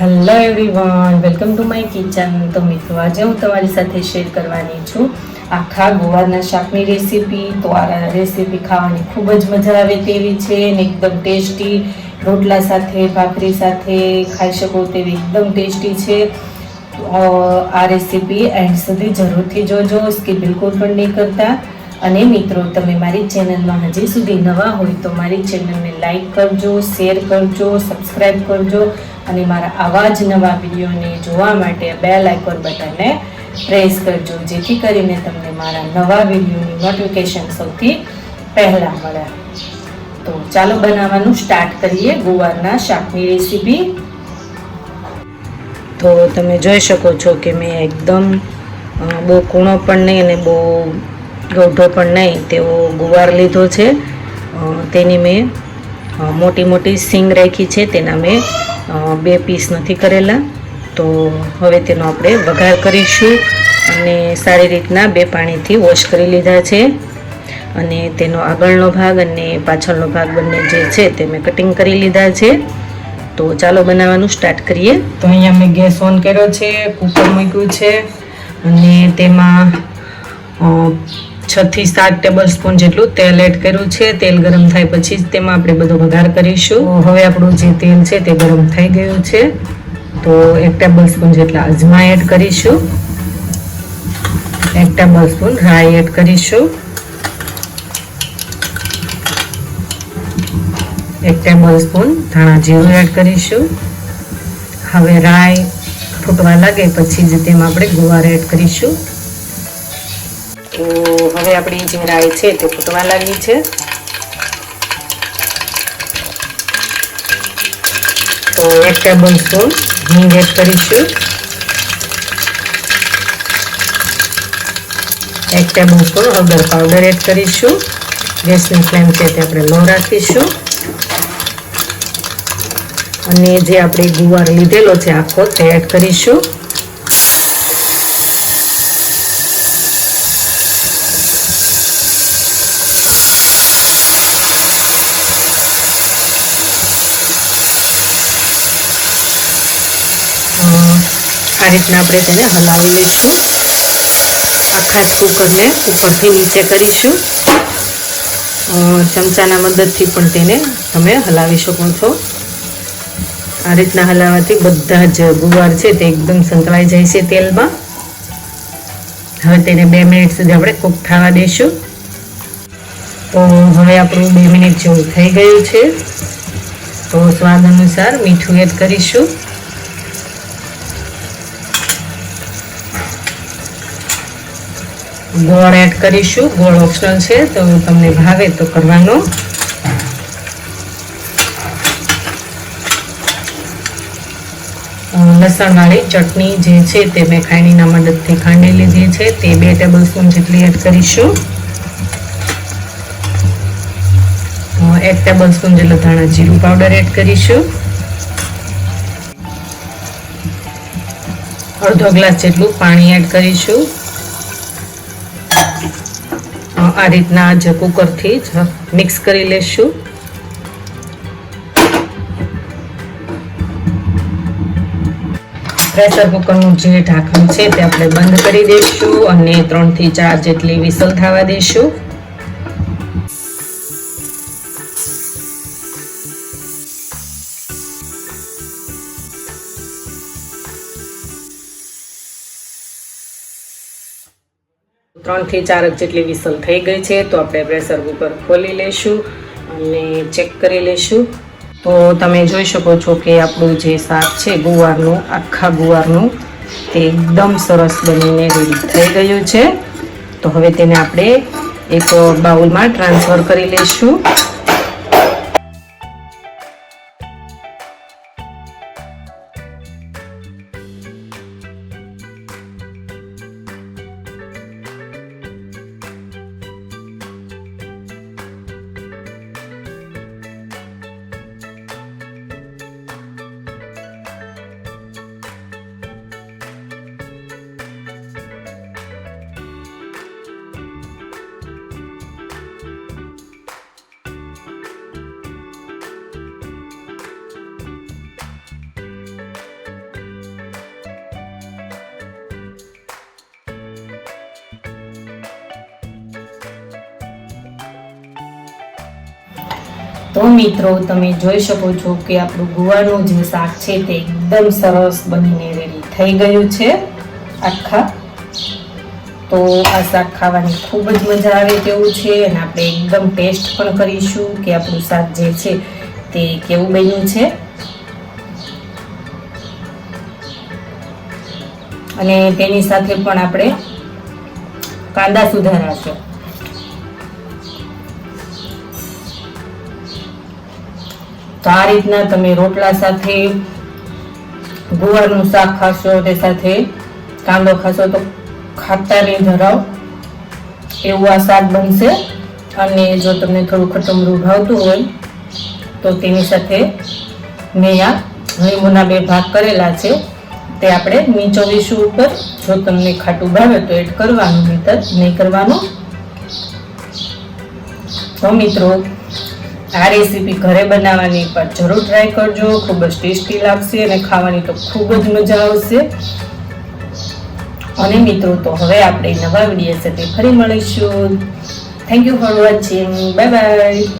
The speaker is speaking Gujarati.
Hello everyone welcome to my kitchen તો મિત્રો, આજે હું તમારી સાથે શેર કરવાની છું આખા ગોવાના શાકની રેસીપી તો આ રેસીપી ખાવાની ખૂબ જ મજા આવે તેવી છે ને એકદમ ટેસ્ટી રોટલા સાથે, ભાખરી સાથે ખાઈ શકો તેવી એકદમ ટેસ્ટી છે. આ રેસીપી એન્ડ સુધી જરૂરથી જોજો સ્કીપ બિલકુલ પણ નહીં કરતા. અને મિત્રો, તમે મારી ચેનલમાં હજી સુધી નવા હોય તો મારી ચેનલને લાઈક કરજો, શેર કરજો સબસ્ક્રાઈબ કરજો અને મારા આવા જ નવા વિડીયોને જોવા માટે બેલ આઇકોન બટનને પ્રેસ કરજો, જેથી કરીને તમને મારા નવા વિડીયોની નોટિફિકેશન સૌથી પહેલાં મળે. તો ચાલો બનાવવાનું સ્ટાર્ટ કરીએ ગુવારના શાકની રેસીપી તો તમે જોઈ શકો છો કે મેં એકદમ બહુ કૂણો પણ નહીં અને બહુ ગૌઢો પણ નહીં તેવો ગુવાર લીધો છે. તેની મેં મોટી મોટી સિંગ રાખી છે, તેના મેં બે પીસ નથી કરેલા. તો હવે તેનો આપણે વઘાર કરીશું અને સારી રીતના બે પાણીથી વોશ કરી લીધા છે. અને તેનો આગળનો ભાગ અને પાછળનો ભાગ બંને જે છે, તે મેં કટિંગ કરી લીધા છે. તો ચાલો બનાવવાનું સ્ટાર્ટ કરીએ. તો અહીંયા મેં ગેસ ઓન કર્યો છે કુકર મૂક્યું છે. અને તેમાં અ, છ થી સાત ટેબલ સ્પૂન જેટલું તેલ એડ કર્યું છે. તેલ ગરમ થાય પછી જ તેમાં આપણે બધો વઘાર કરીશું. હવે આપણું જે તેલ છે તે ગરમ થઈ ગયું છે. તો એક ટેબલ સ્પૂન જેટલા અજમા એડ કરીશું. એક ટેબલ સ્પૂન રાઈ એડ કરીશું. એક ટેબલ સ્પૂન ધાણા જીરું એડ કરીશું. હવે રાઈ ફૂટવા લાગે પછી જ તેમાં આપણે ગુવાર એડ કરીશું. તો હવે આપણી જે રાઈ છે તે ફૂટવા લાગી છે. તો એક ટેબલ સ્પૂન હિંગ એડ કરીશું એક ટેબલ સ્પૂન હળદર પાવડર એડ કરીશું. ગેસની ફ્લેમ છે તે આપણે લો રાખીશું. અને જે આપણે ગુવાર લીધેલો છે આખો તે એડ કરીશું. આ રીતના આપણે તેને હલાવી લઈશું. આખા જ કુકરને ઉપરથી નીચે કરીશું. ચમચાના મદદથી પણ તેને તમે હલાવી શકો છો. આ રીતના હલાવવાથી બધા જ ગુવાર છે તે એકદમ સંકળાઈ જાય છે તેલમાં. હવે તેને બે મિનિટ સુધી આપણે કૂક થવા દઈશું તો હવે આપણું બે મિનિટ જેવું થઈ ગયું છે. તો સ્વાદ અનુસાર મીઠું એડ કરીશું. ગોળ એડ કરીશું. ગોળ ઓપ્શનલ છે, તો તમને ભાવે તો કરવાનો. લસણવાળી ચટણી જે છે તે મેં ખાંડીના મદદથી ખાંડી લીધી છે. તે બે ટેબલ સ્પૂન જેટલી એડ કરીશું. એક ટેબલ સ્પૂન જેટલો ધાણા જીરું પાવડર એડ કરીશું. અડધો ગ્લાસ જેટલું પાણી એડ કરીશું. આ રીતના જ કુકરથી જ મિક્સ કરી લેશું. પ્રેશર કુકરનું જે ઢાંકણ છે તે આપણે બંધ કરી દઈશું અને ત્રણથી ચાર જેટલી વિસલ થવા દઈશું. ત્રણથી ચાર જ જેટલી વિસલ થઈ ગઈ છે, તો આપણે પ્રેશર કુકર ખોલી લઈશું અને ચેક કરી લઈશું તો તમે જોઈ શકો છો કે આપણું જે શાક છે, ગુવારનું, આખા ગુવારનું, તે એકદમ સરસ બનીને રેડી થઈ ગયું છે. તો હવે તેને આપણે એક બાઉલમાં ટ્રાન્સફર કરી લઈશું તો મિત્રો, તમે જોઈ શકો છો કે આપણું ગુવારનું જે શાક છે તે એકદમ સરસ બનીને રેડી થઈ ગયું છે આખા. તો આ શાક ખાવાની ખૂબ જ મજા આવે તેવું છે અને આપણે એકદમ ટેસ્ટ પણ કરીશું કે આપણું શાક જે છે તે કેવું બન્યું છે. અને તેની સાથે પણ આપણે કાંદા સુધારા આ રીતના તમે રોટલા સાથે, ગુવારનું શાક ખાશો, તે સાથે કાંદો ખાશો તો ખાતા નહીં ધરાવ. એવું આ શાક બનશે. અને જો તમને થોડું ખટમરું ભાવતું હોય, તો તેની સાથે મેં આ લીંબુના બે ભાગ કરેલા છે. તે આપણે નીચોવીશું ઉપર. જો તમને ખાટું ભાવે તો એડ કરવાનું નહીતર નહીં કરવાનું. તો મિત્રો આ રેસીપી ઘરે બનાવવાની પણ જરૂર ટ્રાય કરજો, ખૂબ જ ટેસ્ટી લાગશે અને ખાવાની તો ખૂબ જ મજા આવશે. અને મિત્રો, તો હવે આપણે નવા વીડિયો સાથે ફરી મળીશું. Thank you for watching bye bye